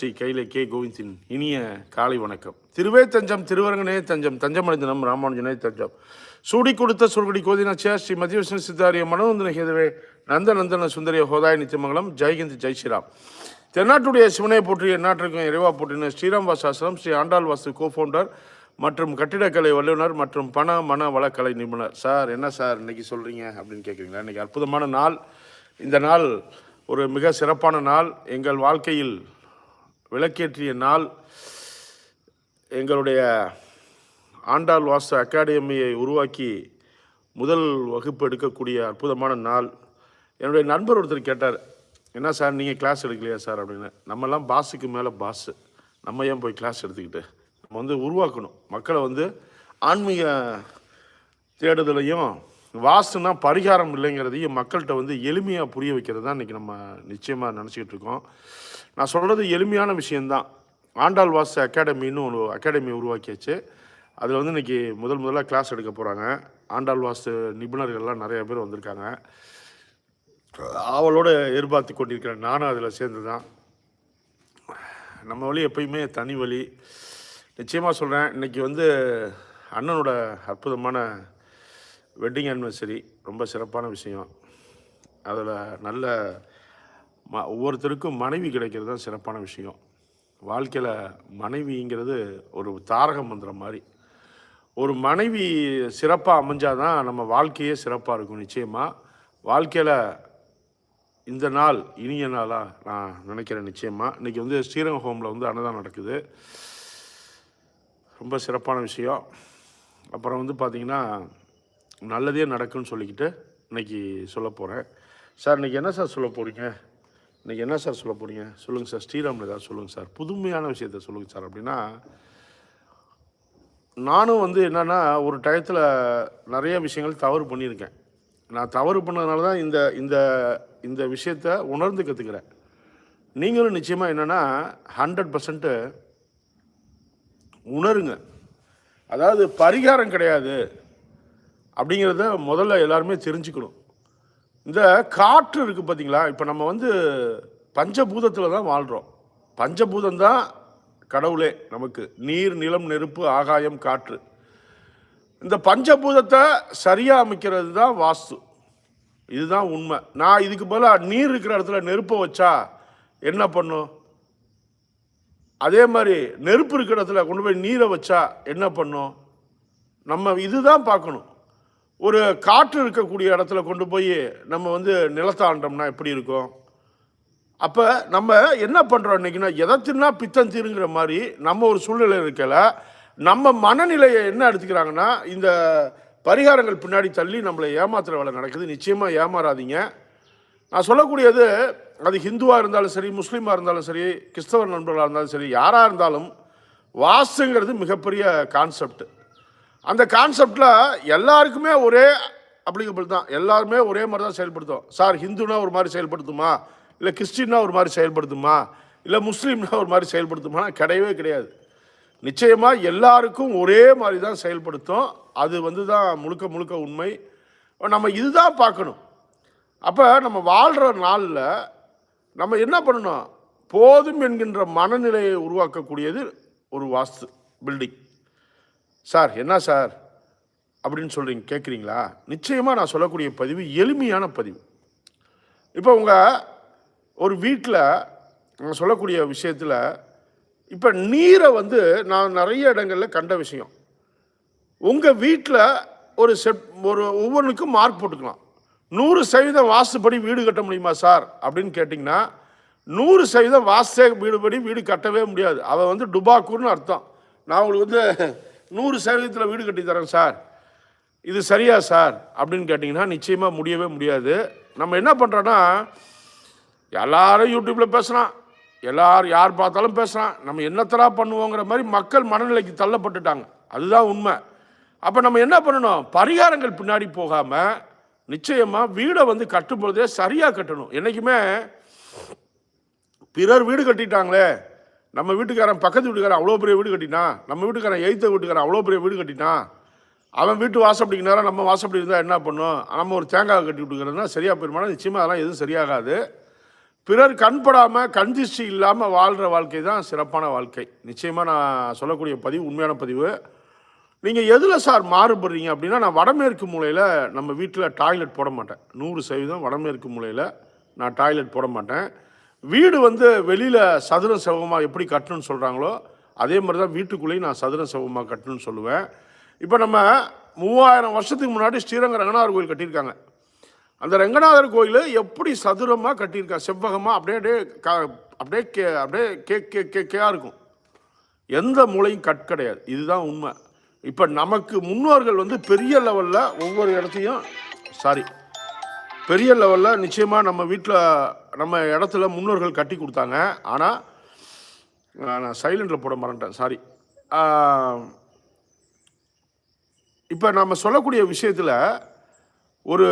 ஸ்ரீ கைலை K. கோவிந்தின் இனிய காலை வணக்கம். திருவே தஞ்சம் திருவரங்கனே தஞ்சம் தஞ்சமடைந்தனம் ராமானுஜனே தஞ்சம். சூடி கொடுத்த சுருகுடி கோதினாச்சியா ஸ்ரீ மத்திய விஷ்ணு சித்தாரிய மனோந்தன ஹேதவே நந்த நந்தன சுந்தரிய ஹோதாய நித்தியமங்கலம் ஜெய்ஹிந்த் ஜெய் ஸ்ரீராம். தென்னாட்டுடைய சிவனை போற்றி எந்நாட்டிற்கும் இறைவா போற்றின ஸ்ரீராம் வாசாசிரம் ஸ்ரீ ஆண்டாள் வாஸ்து கோ ஃபவுண்டர் மற்றும் கட்டிடக்கலை வல்லுநர் மற்றும் பண மன வளக்கலை நிபுணர். சார் என்ன சார் இன்றைக்கி சொல்கிறீங்க அப்படின்னு கேட்குறீங்களா இன்றைக்கி அற்புதமான நாள். இந்த நாள் ஒரு மிக சிறப்பான நாள். எங்கள் வாழ்க்கையில் விளக்கேற்றிய நாள் எங்களுடைய ஆண்டாள் வாஸ்து அகாடமியை உருவாக்கி முதல் வகுப்பு எடுக்கக்கூடிய அற்புதமான நாள். என்னுடைய நண்பர் ஒருத்தர் கேட்டார் என்ன சார் நீங்கள் கிளாஸ் எடுக்கலையா சார்? அப்படின்னு. நம்மலாம் பாஸுக்கு மேலே பாஸு. நம்ம ஏன் போய் கிளாஸ் எடுத்துக்கிட்டு? நம்ம வந்து உருவாக்கணும். மக்களை வந்து ஆன்மீக தேடுதலையும் வாஸ்துனா பரிகாரம் இல்லைங்கிறதையும் மக்கள்கிட்ட வந்து எளிமையாக புரிய வைக்கிறது தான் இன்றைக்கி நம்ம நிச்சயமாக நினச்சிக்கிட்டு இருக்கோம். நான் சொல்கிறது எளிமையான விஷயந்தான் ஆண்டாள் வாஸ்து அகாடமின்னு ஒரு அகாடமி உருவாக்கியாச்சு. அதில் வந்து இன்றைக்கி முதல் முதலாக கிளாஸ் எடுக்க போகிறாங்க ஆண்டாள் வாஸ்து நிபுணர்கள்லாம் நிறைய பேர் வந்திருக்காங்க. அவளோட எதிர்பார்த்து கொண்டிருக்கிறேன் நானும் அதில் சேர்ந்து தான் நம்ம வழி எப்பயுமே தனி வழி. நிச்சயமாக சொல்கிறேன் இன்றைக்கி வந்து அண்ணனோட அற்புதமான வெட்டிங் அனிவர்சரி ரொம்ப சிறப்பான விஷயம். அதில் நல்ல ம ஒவ்வொருத்தருக்கும் மனைவி கிடைக்கிறது தான் சிறப்பான விஷயம். வாழ்க்கையில் மனைவிங்கிறது ஒரு தாரக மந்திரம் மாதிரி. ஒரு மனைவி சிறப்பாக அமைஞ்சாதான் நம்ம வாழ்க்கையே சிறப்பாக இருக்கும் நிச்சயமாக வாழ்க்கையில் இந்த நாள் இனிய நாளாக நான் நினைக்கிறேன் நிச்சயமாக இன்றைக்கி வந்து ஸ்ரீரங்கம் ஹோமில் வந்து அன்னதானம் நடக்குது. ரொம்ப சிறப்பான விஷயம். அப்புறம் வந்து பார்த்திங்கன்னா நல்லதே நடக்குன்னு சொல்லிக்கிட்டு இன்னைக்கு சொல்ல போகிறேன் சார் இன்றைக்கி என்ன சார் சொல்ல போகிறீங்க இன்றைக்கி என்ன சார் சொல்ல போகிறீங்க சொல்லுங்கள் சார். ஸ்ரீராமில் ஏதாவது சொல்லுங்கள் சார். புதுமையான விஷயத்த சொல்லுங்கள் சார். அப்படின்னா நானும் வந்து என்னென்னா ஒரு டயத்தில் நிறைய விஷயங்கள் தவறு பண்ணியிருக்கேன். நான் தவறு பண்ணதுனால தான் இந்த இந்த இந்த விஷயத்த உணர்ந்து கற்றுக்கிறேன் நீங்களும் நிச்சயமாக என்னென்னா ஹண்ட்ரட் பர்சன்ட்டு உணருங்க. அதாவது பரிகாரம் கிடையாது. அப்படிங்கிறத முதல்ல எல்லாருமே தெரிஞ்சுக்கணும். இந்த காற்று இருக்குது பார்த்தீங்களா இப்போ நம்ம வந்து பஞ்சபூதத்தில் தான் வாழ்கிறோம் பஞ்சபூதம் தான் கடவுளே நமக்கு. நீர் நிலம் நெருப்பு ஆகாயம் காற்று. இந்த பஞ்சபூதத்தை சரியாக அமைக்கிறது தான் வாஸ்து. இதுதான் உண்மை. நான் இதுக்கு பதிலாக நீர் இருக்கிற இடத்துல நெருப்பை வச்சா என்ன பண்ணும்? அதே மாதிரி நெருப்பு இருக்கிற இடத்துல கொண்டு போய் நீரை வச்சா என்ன பண்ணும்? நம்ம இதுதான் பார்க்கணும். ஒரு காற்று இருக்கக்கூடிய இடத்துல கொண்டு போய் நம்ம வந்து நிலத்தாண்டோம்னா எப்படி இருக்கும்? அப்போ நம்ம என்ன பண்ணுறோம் இன்றைக்கினா எதை தின்னா பித்தம் தீருங்கிற மாதிரி நம்ம ஒரு சூழ்நிலை இருக்கல நம்ம மனநிலையை என்ன எடுத்துக்கிறாங்கன்னா இந்த பரிகாரங்கள் பின்னாடி தள்ளி நம்மளை ஏமாத்துற வேலை நடக்குது. நிச்சயமாக ஏமாறாதீங்க. நான் சொல்லக்கூடியது அது ஹிந்துவாக இருந்தாலும் சரி முஸ்லீமாக இருந்தாலும் சரி கிறிஸ்தவ நண்பர்களாக இருந்தாலும் சரி யாராக இருந்தாலும் வாசுங்கிறது மிகப்பெரிய கான்செப்ட் அந்த கான்செப்டில் எல்லாருக்குமே ஒரே அப்ளிகபிள் தான். எல்லாருமே ஒரே மாதிரி தான் செயல்படுத்தும். சார் ஹிந்துனா ஒரு மாதிரி செயல்படுத்துமா? இல்லை கிறிஸ்டின்னா ஒரு மாதிரி செயல்படுத்துமா? இல்லை முஸ்லீம்னா ஒரு மாதிரி செயல்படுத்துமா கிடையவே கிடையாது. நிச்சயமாக எல்லாருக்கும் ஒரே மாதிரி தான் செயல்படுத்தும். அது வந்து தான் முழுக்க முழுக்க உண்மை. நம்ம இதுதான் பார்க்கணும். அப்போ நம்ம வாழ்கிற நாளில் நம்ம என்ன பண்ணணும்? போதும் என்கின்ற மனநிலையை உருவாக்கக்கூடியது ஒரு வாஸ்து பில்டிங் சார் என்ன சார்? அப்படின்னு சொல்கிறீங்க கேட்குறீங்களா நிச்சயமாக நான் சொல்லக்கூடிய பதிவு எளிமையான பதிவு. இப்போ உங்கள் ஒரு வீட்டில் நான் சொல்லக்கூடிய விஷயத்தில் இப்போ நீரை வந்து நான் நிறைய இடங்களில் கண்ட விஷயம். உங்கள் வீட்டில் ஒரு செட் ஒரு ஒவ்வொன்றுக்கும் மார்க் போட்டுக்கலாம். நூறு சதவீதம் வாசுபடி வீடு கட்ட முடியுமா சார்? அப்படின்னு கேட்டிங்கன்னா நூறு சதவீதம் வாஸ்தே வீடுபடி வீடு கட்டவே முடியாது. அவன் வந்து டுபாக்கூர்னு அர்த்தம். நான் உங்களுக்கு வந்து நூறு சதவீதத்தில் வீடு கட்டி தரேன் சார். இது சரியா சார்? அப்படின்னு கேட்டிங்கன்னா நிச்சயமாக முடியவே முடியாது. நம்ம என்ன பண்ணுறோன்னா எல்லாரும் யூடியூப்பில் பேசுகிறான் எல்லாரும் யார் பார்த்தாலும் பேசுகிறான் நம்ம என்னத்தரா பண்ணுவோங்கிற மாதிரி மக்கள் மனநிலைக்கு தள்ளப்பட்டுட்டாங்க. அதுதான் உண்மை. அப்போ நம்ம என்ன பண்ணணும்? பரிகாரங்கள் பின்னாடி போகாமல் நிச்சயமாக வீடை வந்து கட்டும் பொழுதே சரியாக கட்டணும். என்றைக்குமே பிறர் வீடு கட்டிட்டாங்களே நம்ம வீட்டுக்காரன் பக்கத்து வீட்டுக்காரன் அவ்வளோ பெரிய வீடு கட்டினா நம்ம வீட்டுக்காரன் எய்த்த வீட்டுக்காரன் அவ்வளோ பெரிய வீடு கட்டினான் அவன் வீட்டு வாசப்படிக்கு நேரம் நம்ம வாசப்படி இருந்தால் என்ன பண்ணும்? நம்ம ஒரு தேங்காய் கட்டி விட்டுக்கிறதுனா சரியாக போயிருமானா? நிச்சயமாக அதெல்லாம் எதுவும் சரியாகாது. பிறர் கண்படாமல் கண்திஷ்டி இல்லாமல் வாழ்கிற வாழ்க்கை தான் சிறப்பான வாழ்க்கை. நிச்சயமாக நான் சொல்லக்கூடிய பதிவு உண்மையான பதிவு. நீங்கள் எதில் சார் மாறுபடுறீங்க அப்படின்னா நான் வடமேற்கு மூலையில் நம்ம வீட்டில் டாய்லெட் போட மாட்டேன். நூறு சதவீதம் வடமேற்கு மூலையில் நான் டாய்லெட் போட மாட்டேன். வீடு வந்து வெளியில் சதுர செவமாக எப்படி கட்டணும்னு சொல்கிறாங்களோ அதே மாதிரி தான் வீட்டுக்குள்ளேயும் நான் சதுர செவமாக கட்டணும்னு சொல்லுவேன். இப்போ நம்ம மூவாயிரம் வருஷத்துக்கு முன்னாடி ஸ்ரீரங்க ரங்கநாதர் கோயில் கட்டியிருக்காங்க. அந்த ரங்கநாதர் கோயில் எப்படி சதுரமாக கட்டியிருக்காங்க செவ்வகமாக அப்படியே அப்படியே க அப்படியே கே அப்படியே கே கே கே இருக்கும். எந்த மூலையும் கட் கிடையாது. இதுதான் உண்மை. இப்போ நமக்கு முன்னோர்கள் வந்து பெரிய லெவலில் ஒவ்வொரு இடத்தையும் சாரி பெரிய லெவலில் நிச்சயமாக நம்ம வீட்டில் நம்ம இடத்துல முன்னோர்கள் கட்டி கொடுத்தாங்க. ஆனால் நான் சைலண்டில் போட மறந்துட்டேன். சாரி இப்போ நம்ம சொல்லக்கூடிய விஷயத்தில் ஒரு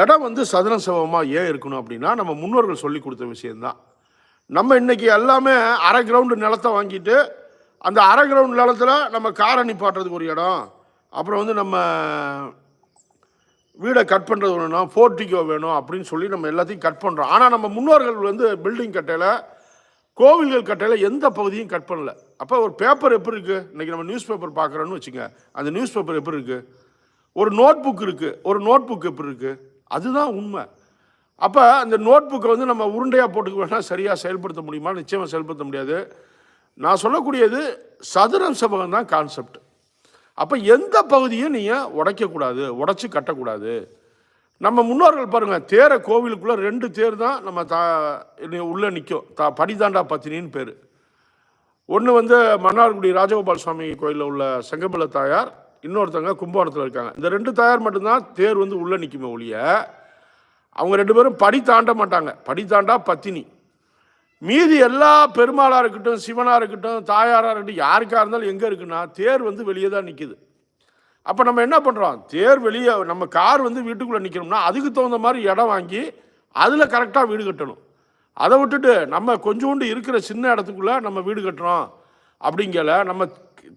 இடம் வந்து சதுர சவமாக ஏன் இருக்கணும் அப்படின்னா நம்ம முன்னோர்கள் சொல்லி கொடுத்த விஷயந்தான் நம்ம இன்னைக்கு எல்லாமே அரை கிரவுண்டு நிலத்தை வாங்கிட்டு அந்த அரை கிரவுண்ட் நிலத்தில் நம்ம காரை நிப்பாட்டுறதுக்கு ஒரு இடம் அப்புறம் வந்து நம்ம வீடை கட் பண்ணுறது வேணும் ஃபோர்டிகோ வேணும் அப்படின்னு சொல்லி நம்ம எல்லாத்தையும் கட் பண்ணுறோம் ஆனால் நம்ம முன்னோர்கள் வந்து பில்டிங் கட்டையில் கோவில்கள் கட்டையில் எந்த பகுதியும் கட் பண்ணல. அப்போ ஒரு பேப்பர் எப்படி இருக்குது இன்றைக்கி நம்ம நியூஸ் பேப்பர் பார்க்குறோன்னு வச்சுங்க அந்த நியூஸ் பேப்பர் எப்படி இருக்குது ஒரு நோட் புக் இருக்குது ஒரு நோட் புக் எப்படி இருக்குது அதுதான் உண்மை. அப்போ அந்த நோட் புக்கை வந்து நம்ம உருண்டையாக போட்டுக்க வேணால் சரியாக செயல்படுத்த முடியுமா? நிச்சயமாக செயல்படுத்த முடியாது. நான் சொல்லக்கூடியது சதுரம் செவ்வகம் தான் கான்செப்ட் அப்போ எந்த பகுதியும் நீங்கள் உடைக்கக்கூடாது உடச்சி கட்டக்கூடாது. நம்ம முன்னோர்கள் பாருங்கள் தேரை கோவிலுக்குள்ளே ரெண்டு தேர் தான் நம்ம தா உள்ளே நிற்கும் தா படிதாண்டா பத்தினின்னு பேர். ஒன்று வந்து மன்னார்குடி ராஜகோபால் சுவாமி கோயிலில் உள்ள செங்கமல தாயார் இன்னொருத்தவங்க கும்பகோணத்தில் இருக்காங்க. இந்த ரெண்டு தாயார் மட்டும்தான் தேர் வந்து உள்ளே நிற்குமே ஒழிய அவங்க ரெண்டு பேரும் படி தாண்ட மாட்டாங்க. படி தாண்டா பத்தினி. மீதி எல்லா பெருமாளாக இருக்கட்டும் சிவனாக இருக்கட்டும் தாயாராக இருக்கட்டும் யாருக்காக இருந்தாலும் எங்கே இருக்குன்னா தேர் வந்து வெளியே தான் நிற்குது அப்போ நம்ம என்ன பண்ணுறோம் தேர் வெளியே நம்ம கார் வந்து வீட்டுக்குள்ளே நிற்கணும்னா அதுக்கு தகுந்த மாதிரி இடம் வாங்கி அதில் கரெக்டாக வீடு கட்டணும். அதை விட்டுட்டு நம்ம கொஞ்சோண்டு இருக்கிற சின்ன இடத்துக்குள்ளே நம்ம வீடு கட்டுறோம். அப்படிங்கல நம்ம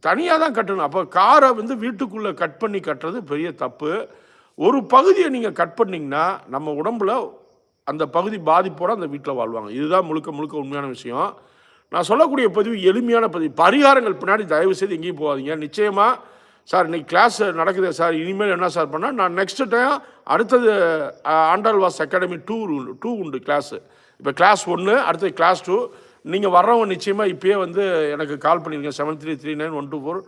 தனியாக தான் கட்டணும். அப்போ காரை வந்து வீட்டுக்குள்ளே கட் பண்ணி கட்டுறது பெரிய தப்பு. ஒரு பகுதியை நீங்கள் கட் பண்ணிங்கன்னா நம்ம உடம்புல அந்த பகுதி பாதிப்போடு அந்த வீட்டில் வாழ்வாங்க. இதுதான் முழுக்க முழுக்க உண்மையான விஷயம். நான் சொல்லக்கூடிய பதிவு எளிமையான பதிவு. பரிகாரங்கள் பின்னாடி தயவு செய்து எங்கேயும் போகாதீங்க. நிச்சயமாக சார் இன்றைக்கி கிளாஸ் நடக்குது சார். இனிமேல் என்ன சார் பண்ணால் நான் நெக்ஸ்ட் டைம் அடுத்தது அஹ், ஆண்டாள்வாஸ் அகாடமி டூ டூ உண்டு கிளாஸு இப்போ கிளாஸ் ஒன்று அடுத்தது கிளாஸ் டூ நீங்கள் வர்றவங்க நிச்சயமாக இப்போயே வந்து எனக்கு கால் பண்ணிடுங்க seven three three nine one two four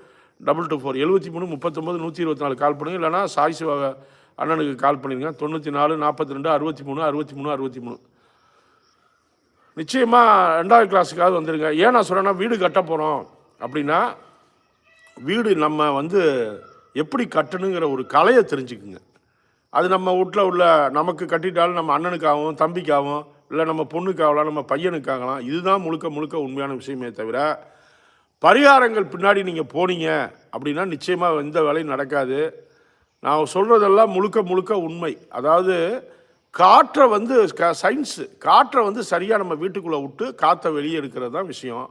double two four எழுபத்தி மூணு முப்பத்தொம்பது நூற்றி இருபத்தி நாலு கால் பண்ணுங்கள் இல்லைனா சாய் சிவா அண்ணனுக்கு கால் பண்ணியிருக்கேன் தொண்ணூற்றி நாலு நாற்பத்தி ரெண்டு அறுபத்தி மூணு அறுபத்தி மூணு அறுபத்தி மூணு நிச்சயமாக ரெண்டாவது கிளாஸுக்காவது வந்துடுங்க ஏன் நான் சொல்கிறேன்னா வீடு கட்ட போகிறோம் அப்படின்னா வீடு நம்ம வந்து எப்படி கட்டணுங்கிற ஒரு கலையை தெரிஞ்சுக்குங்க. அது நம்ம வீட்டில் உள்ள நமக்கு கட்டிட்டாலும் நம்ம அண்ணனுக்காகவும் தம்பிக்காகவும் இல்லை நம்ம பொண்ணுக்காகலாம் நம்ம பையனுக்காகலாம் இதுதான் முழுக்க முழுக்க உண்மையான விஷயமே தவிர பரிகாரங்கள் பின்னாடி நீங்கள் போனீங்க அப்படின்னா நிச்சயமாக எந்த வேலையும் நடக்காது. நான் சொல்கிறதெல்லாம் முழுக்க முழுக்க உண்மை. அதாவது காற்றை வந்து க சயின்ஸு காற்றை வந்து சரியாக நம்ம வீட்டுக்குள்ளே விட்டு காற்றை வெளியே எடுக்கிறது தான் விஷயம்.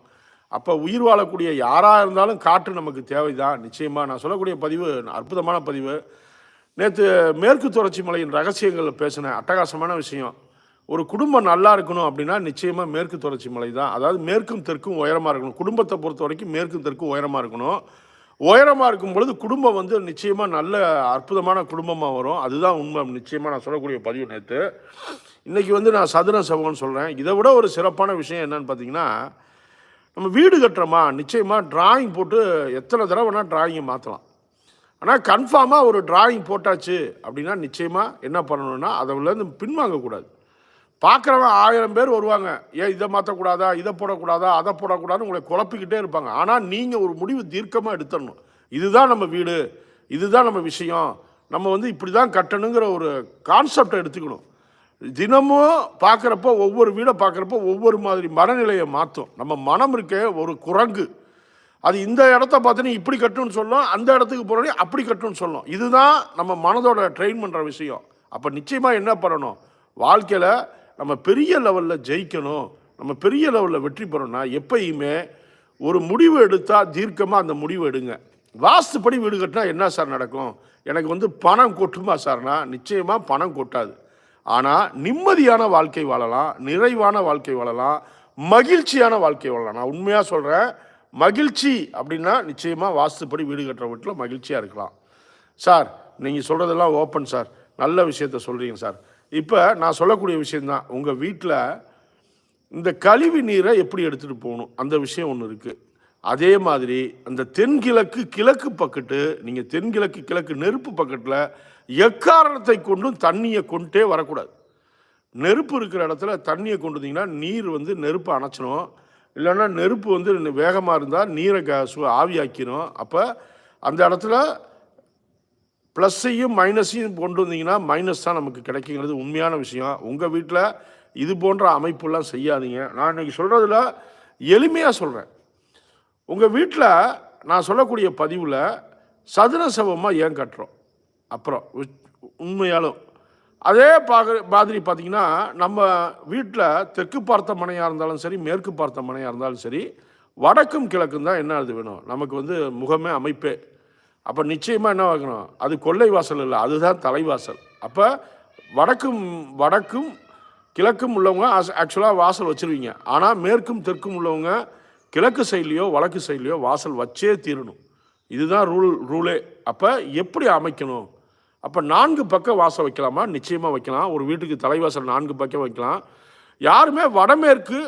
அப்போ உயிர் வாழக்கூடிய யாராக இருந்தாலும் காற்று நமக்கு தேவைதான். நிச்சயமாக நான் சொல்லக்கூடிய பதிவு அற்புதமான பதிவு. நேற்று மேற்கு தொடர்ச்சி மலையின் ரகசியங்களில் பேசினேன். அட்டகாசமான விஷயம். ஒரு குடும்பம் நல்லா இருக்கணும் அப்படின்னா நிச்சயமாக மேற்கு தொடர்ச்சி மலை தான். அதாவது மேற்கும் தெற்கும் உயரமாக இருக்கணும். குடும்பத்தை பொறுத்த வரைக்கும் மேற்கும் தெற்கும் உயரமாக இருக்கணும். உயரமாக இருக்கும் பொழுது குடும்பம் வந்து நிச்சயமாக நல்ல அற்புதமான குடும்பமாக வரும். அதுதான் உண்மை. நிச்சயமாக நான் சொல்லக்கூடிய பதிவு நேற்று இன்றைக்கி வந்து நான் சதுர சமூகம்னு சொல்கிறேன் இதை விட ஒரு சிறப்பான விஷயம் என்னன்னு பார்த்தீங்கன்னா நம்ம வீடு கட்டுறோமா? நிச்சயமாக டிராயிங் போட்டு எத்தனை தடவைனா டிராயிங்கை மாற்றலாம் ஆனால் கன்ஃபார்மாக ஒரு டிராயிங் போட்டாச்சு அப்படின்னா நிச்சயமாக என்ன பண்ணணும்னா அதிலேருந்து பின்வாங்கக்கூடாது. பார்க்குறவன் ஆயிரம் பேர் வருவாங்க. ஏன் இதை மாற்றக்கூடாதா இதை போடக்கூடாதா? அதை போடக்கூடாதுன்னு உங்களை குழப்பிக்கிட்டே இருப்பாங்க. ஆனால் நீங்கள் ஒரு முடிவு தீர்க்கமாக எடுத்துடணும். இதுதான் நம்ம வீடு. இதுதான் நம்ம விஷயம். நம்ம வந்து இப்படி தான் கட்டணுங்கிற ஒரு கான்செப்டை எடுத்துக்கணும். தினமும் பார்க்குறப்போ ஒவ்வொரு வீடை பார்க்குறப்போ ஒவ்வொரு மாதிரி மனநிலையை மாற்றும் நம்ம மனம் இருக்க ஒரு குரங்கு. அது இந்த இடத்த பார்த்தீங்கன்னா இப்படி கட்டணும்னு சொல்லும் அந்த இடத்துக்கு போகிறோன்னே அப்படி கட்டணும்னு சொல்லும். இதுதான் நம்ம மனதோட ட்ரெயின் பண்ணுற விஷயம். அப்போ நிச்சயமாக என்ன பண்ணணும்? வாழ்க்கையில் நம்ம பெரிய லெவலில் ஜெயிக்கணும் நம்ம பெரிய லெவலில் வெற்றி பெறணும்னா எப்பயுமே ஒரு முடிவு எடுத்தால் தீர்க்கமாக அந்த முடிவு எடுங்க. வாஸ்துப்படி வீடு கட்டினா என்ன சார் நடக்கும்? எனக்கு வந்து பணம் கொட்டுமா சார்னா நிச்சயமாக பணம் கொட்டாது. ஆனால் நிம்மதியான வாழ்க்கை வாழலாம் நிறைவான வாழ்க்கை வாழலாம் மகிழ்ச்சியான வாழ்க்கை வாழலாம். நான் உண்மையாக சொல்கிறேன் மகிழ்ச்சி அப்படின்னா நிச்சயமாக வாஸ்துப்படி வீடு கட்டுற வீட்டில் மகிழ்ச்சியாக இருக்கலாம். சார் நீங்கள் சொல்கிறதெல்லாம் ஓப்பன் சார். நல்ல விஷயத்த சொல்கிறீங்க சார். இப்போ நான் சொல்லக்கூடிய விஷயந்தான் உங்கள் வீட்டில் இந்த கழிவு நீரை எப்படி எடுத்துகிட்டு போகணும்? அந்த விஷயம் ஒன்று இருக்குது அதே மாதிரி அந்த தென்கிழக்கு கிழக்கு பக்கத்து நீங்கள் தென்கிழக்கு கிழக்கு நெருப்பு பக்கத்தில் எக்காரணத்தை கொண்டும் தண்ணியை கொண்டே வரக்கூடாது. நெருப்பு இருக்கிற இடத்துல தண்ணியை கொண்டு வந்தீங்கன்னா நீர் வந்து நெருப்பை அணைச்சிடும் இல்லைன்னா நெருப்பு வந்து வேகமாக இருந்தால் நீரை க சு ஆவியாக்கிடும் அப்போ அந்த இடத்துல ப்ளஸ்ஸையும் மைனஸையும் கொண்டு வந்தீங்கன்னா மைனஸ் தான் நமக்கு கிடைக்குங்கிறது உண்மையான விஷயம். உங்கள் வீட்டில் இது போன்ற அமைப்புலாம் செய்யாதீங்க. நான் இன்னைக்கு சொல்கிறதுல எளிமையாக சொல்கிறேன் உங்கள் வீட்டில் நான் சொல்லக்கூடிய பதிவில் சதுர சவமாக ஏன் கட்டுறோம்? அப்புறம் உண்மையாலும் அதே பாக மாதிரி பார்த்தீங்கன்னா நம்ம வீட்டில் தெற்கு பார்த்த மனையாக இருந்தாலும் சரி மேற்கு பார்த்த மனையாக இருந்தாலும் சரி வடக்கும் கிழக்கும் தான் என்ன அது வேணும்? நமக்கு வந்து முகமே அமைப்பே அப்போ நிச்சயமாக என்ன ஆகணும் அது கொள்ளை வாசல் இல்லை அதுதான் தலைவாசல். அப்போ வடக்கும் வடக்கும் கிழக்கும் உள்ளவங்க ஆக்சுவலாக வாசல் வச்சிருவீங்க. ஆனால் மேற்கும் தெற்கும் உள்ளவங்க கிழக்கு சைட்லையோ வடக்கு சைட்லேயோ வாசல் வச்சே தீரணும். இதுதான் ரூல் ரூலே. அப்போ எப்படி அமைக்கணும்? அப்போ நான்கு பக்கம் வாசல் வைக்கலாமா? நிச்சயமாக வைக்கலாம். ஒரு வீட்டுக்கு தலைவாசல் நான்கு பக்கம் வைக்கலாம். யாருமே வடமேற்கு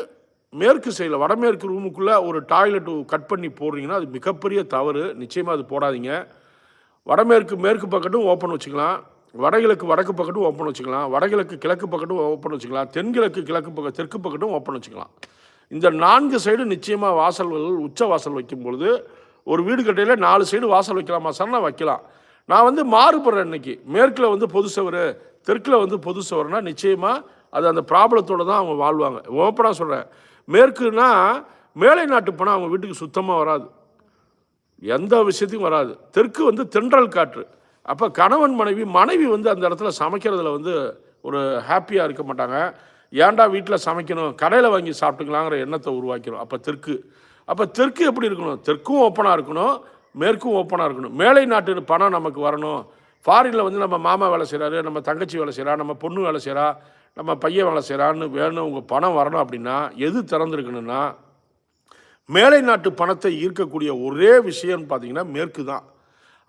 மேற்கு சைடில் வடமேற்கு ரூமுக்குள்ளே ஒரு டாய்லெட் கட் பண்ணி போடுறீங்கன்னா அது மிகப்பெரிய தவறு. நிச்சயமாக அது போடாதீங்க. வடமேற்கு மேற்கு பக்கட்டும் ஓப்பன் வச்சுக்கலாம். வடகிழக்கு வடக்கு பக்கட்டும் ஓப்பன் வச்சுக்கலாம். வடகிழக்கு கிழக்கு பக்கட்டும் ஓப்பன் வச்சுக்கலாம். தென்கிழக்கு கிழக்கு பக்கம் தெற்கு பக்கட்டும் ஓப்பன் வச்சுக்கலாம். இந்த நான்கு சைடு நிச்சயமாக வாசல்கள் உச்ச வாசல் வைக்கும் பொழுது ஒரு வீடு கட்டையில் நாலு சைடு வாசல் வைக்கலாமா சார்னா வைக்கலாம். நான் வந்து மாறுபடுறேன் இன்றைக்கி மேற்கில் வந்து பொது சுவர் தெற்கில் வந்து பொது சுவர்னா நிச்சயமாக அது அந்த ப்ராப்ளத்தோடு தான் அவங்க வாழ்வாங்க. ஓப்பனாக சொல்கிறேன் மேற்குனா மேலை நாட்டு பணம் அவங்க வீட்டுக்கு சுத்தமாக வராது. எந்த விஷயத்தையும் வராது. தெற்கு வந்து தென்றல் காற்று. அப்போ கணவன் மனைவி மனைவி வந்து அந்த இடத்துல சமைக்கிறதுல வந்து ஒரு ஹாப்பியாக இருக்க மாட்டாங்க. ஏன்டா வீட்டில் சமைக்கணும்? கடையில் வாங்கி சாப்பிட்டுக்கலாங்கிற எண்ணத்தை உருவாக்கிறோம் அப்போ தெற்கு. அப்போ தெற்கு எப்படி இருக்கணும்? தெற்கும் ஓப்பனாக இருக்கணும். மேற்கும் ஓப்பனாக இருக்கணும். மேலை நாட்டு பணம் நமக்கு வரணும். ஃபாரினில் வந்து நம்ம மாமா வேலை செய்கிறாரு நம்ம தங்கச்சி வேலை செய்கிறா நம்ம பொண்ணு வேலை செய்கிறா நம்ம பையன் வேலை செய்கிறான்னு வேணும் உங்கள் பணம் வரணும் அப்படின்னா எது திறந்துருக்கணும்னா மேலை நாட்டு பணத்தை ஈர்க்கக்கூடிய ஒரே விஷயம்னு பார்த்தீங்கன்னா மேற்கு தான்.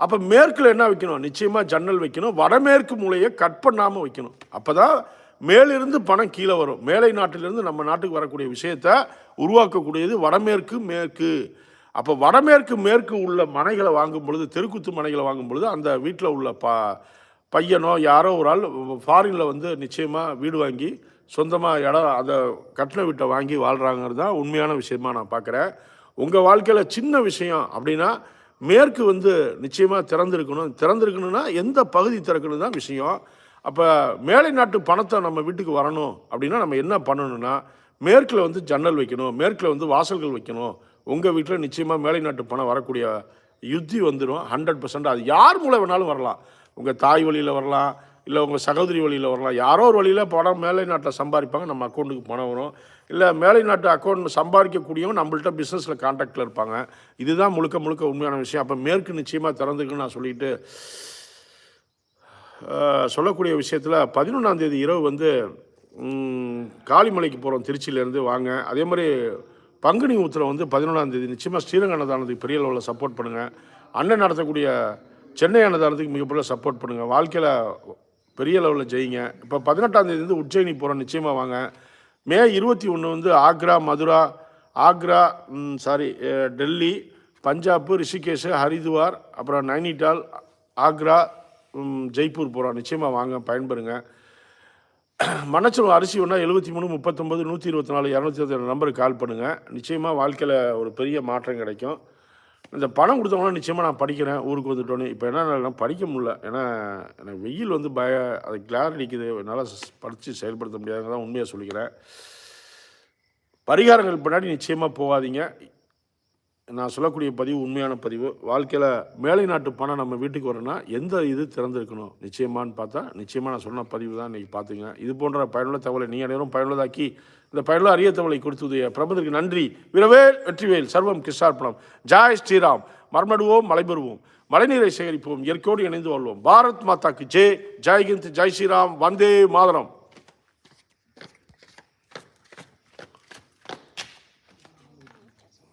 அப்போ மேற்கில் என்ன வைக்கணும்? நிச்சயமாக ஜன்னல் வைக்கணும் வடமேற்கு மூலையை கட் பண்ணாமல் வைக்கணும். அப்போ தான் மேலிருந்து பணம் கீழே வரும். மேலை நாட்டிலிருந்து நம்ம நாட்டுக்கு வரக்கூடிய விஷயத்தை உருவாக்கக்கூடியது வடமேற்கு மேற்கு. அப்போ வடமேற்கு மேற்கு உள்ள மனைகளை வாங்கும் பொழுது தெருக்குத்து மனைகளை வாங்கும் பொழுது அந்த வீட்டில் உள்ள ப பையனோ யாரோ ஒரு ஆள் ஃபாரினில் வந்து நிச்சயமாக வீடு வாங்கி சொந்தமாக இடம் அதை கட்டின வீட்டை வாங்கி வாழ்கிறாங்கிறது தான் உண்மையான விஷயமா நான் பார்க்குறேன். உங்கள் வாழ்க்கையில் சின்ன விஷயம் அப்படின்னா மேற்கு வந்து நிச்சயமாக திறந்திருக்கணும். திறந்திருக்கணும்னா எந்த பகுதி திறக்கணும் தான் விஷயம். அப்போ மேலை நாட்டு பணத்தை நம்ம வீட்டுக்கு வரணும் அப்படின்னா நம்ம என்ன பண்ணணும்னா மேற்கில் வந்து ஜன்னல் வைக்கணும் மேற்கில் வந்து வாசல்கள் வைக்கணும். உங்கள் வீட்டில் நிச்சயமாக மேலை நாட்டு பணம் வரக்கூடிய யுத்தி வந்துடும் ஹண்ட்ரட் பர்சன்ட் அது யார் மூலம் வேணாலும் வரலாம். உங்கள் தாய் வழியில் வரலாம் இல்லை உங்கள் சகோதரி வழியில் வரலாம் யாரோ ஒரு வழியில் பணம் மேலை நாட்டில் சம்பாதிப்பாங்க நம்ம அக்கௌண்ட்டுக்கு பணம் வரும். இல்லை மேலை நாட்டு அக்கௌண்ட் சம்பாதிக்கக்கூடியவங்க நம்மள்ட்ட பிஸ்னஸில் கான்டாக்டில் இருப்பாங்க. இதுதான் முழுக்க முழுக்க உண்மையான விஷயம். அப்போ மேற்கு நிச்சயமாக திறந்துக்குன்னு நான் சொல்லிட்டு சொல்லக்கூடிய விஷயத்தில் பதினொன்றாம் தேதி இரவு வந்து காளிமலைக்கு போகிறோம் திருச்சியிலேருந்து வாங்க. அதே மாதிரி பங்குனி உத்திரம் வந்து பதினொன்றாம் தேதி நிச்சயமாக ஸ்ரீரங்க பெரிய லெவலில் சப்போர்ட் பண்ணுங்கள் அண்ணன் நடத்தக்கூடிய சென்னை அன்னதானத்துக்கு மிகப்பெரிய சப்போர்ட் பண்ணுங்கள் வாழ்க்கையில் பெரிய லெவலில் ஜெயிங்க. இப்போ பதினெட்டாந்தேதி வந்து உஜ்ஜயினி போகிறோம் நிச்சயமாக வாங்க. மே இருபத்தி ஒன்று வந்து ஆக்ரா மதுரா ஆக்ரா சாரி டெல்லி பஞ்சாப் ரிஷிகேஷ் ஹரித்வார் அப்புறம் நைனிடால் ஆக்ரா ஜெய்ப்பூர் போகிறோம் நிச்சயமாக வாங்க பயன்பெறுங்க. மனச்சல் அரிசி ஒன்றா எழுபத்தி மூணு முப்பத்தொம்பது நூற்றி இருபத்தி நாலு இரநூத்தி இருபத்தி நம்பருக்கு கால் பண்ணுங்கள் நிச்சயமாக வாழ்க்கையில் ஒரு பெரிய மாற்றம் கிடைக்கும். இந்த பணம் கொடுத்தவங்களாம் நிச்சயமாக நான் படிக்கிறேன் ஊருக்கு வந்துட்டோன்னு இப்போ என்ன படிக்க முடியல. ஏன்னா எனக்கு வெயில் வந்து பய அது கிளார் அடிக்குது. என்னால் படித்து செயல்படுத்த முடியாதுங்க தான் உண்மையாக சொல்லிக்கிறேன். பரிகாரங்கள் பின்னாடி நிச்சயமாக போகாதீங்க. நான் சொல்லக்கூடிய பதிவு உண்மையான பதிவு. வாழ்க்கையில் மேலை நாட்டு பணம் நம்ம வீட்டுக்கு வரணும்னா எந்த இது திறந்திருக்கணும்? நிச்சயமான்னு பார்த்தா நிச்சயமாக நான் சொன்ன பதிவு தான் இன்றைக்கி பார்த்துங்க இது போன்ற பயனுள்ள தகவலை நீங்கள் அனைவரும் பயனுள்ளதாக்கி இந்த பயனுள்ள அரிய தமிழை கொடுத்தது பிரபந்தருக்கு நன்றி. விரவேல் வெற்றிவேல் சர்வம் கிருஷ்ணார்ப்பணம் ஜாய் ஸ்ரீராம். மர்மடுவோம் மலைபெறுவோம். மழைநீரை சேகரிப்போம் இயற்கையோடு இணைந்து வாழ்வோம். பாரத் மாதாக்கு ஜெய் ஜெய்ஹிந்த் ஜெய் ஸ்ரீராம். வந்தே மாதரம்.